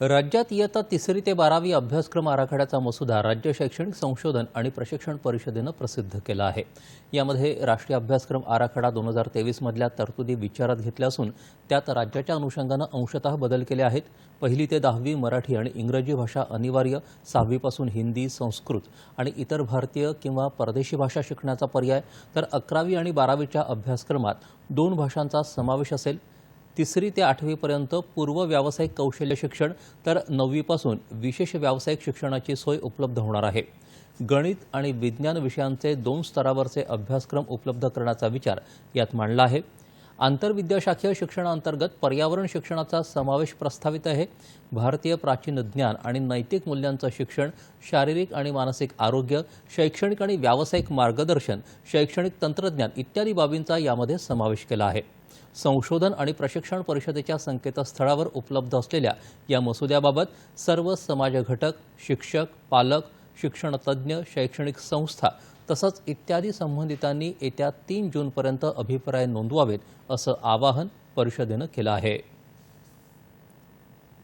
राज्यात इयत्ता तिसरी ते बारावी अभ्यासक्रम आराखड्याचा मसुदा राज्य शैक्षणिक संशोधन आणि प्रशिक्षण परिषदेनं प्रसिद्ध केला आहे. यामध्ये राष्ट्रीय अभ्यासक्रम आराखडा दोन हजार तेवीसमधल्या तरतुदी विचारात घेतल्या असून त्यात राज्याच्या अनुषंगानं अंशतः बदल केले आहेत. पहिली ते दहावी मराठी आणि इंग्रजी भाषा अनिवार्य सहावीपासून हिंदी संस्कृत आणि इतर भारतीय किंवा परदेशी भाषा शिकण्याचा पर्याय तर अकरावी आणि बारावीच्या अभ्यासक्रमात दोन भाषांचा समावेश असेल. तिसरी ते आठवीपर्यंत पूर्व व्यावसायिक कौशल्य शिक्षण तर नववीपासून विशेष व्यावसायिक शिक्षणाची सोय उपलब्ध होणार आहे. गणित आणि विज्ञान विषयांचे दोन स्तरावरचे अभ्यासक्रम उपलब्ध करण्याचा विचार यात मांडला आहे. आंतरविद्याशाखीय शिक्षणाअंतर्गत पर्यावरण शिक्षणाचा समावेश प्रस्तावित आहे. भारतीय प्राचीन ज्ञान आणि नैतिक मूल्यांचं शिक्षण शारीरिक आणि मानसिक आरोग्य शैक्षणिक आणि व्यावसायिक मार्गदर्शन शैक्षणिक तंत्रज्ञान इत्यादी बाबींचा यामध्ये समावेश केला आहे. संशोधन आणि प्रशिक्षण परिषदेच्या संकेतस्थळावर उपलब्ध असलेल्या या मसुद्याबाबत सर्व समाजघटक शिक्षक पालक शिक्षणतज्ज्ञ शैक्षणिक संस्था तसंच इत्यादी संबंधितांनी येत्या तीन जूनपर्यंत अभिप्राय नोंदवावेत असं आवाहन परिषदेनं केलं आहे.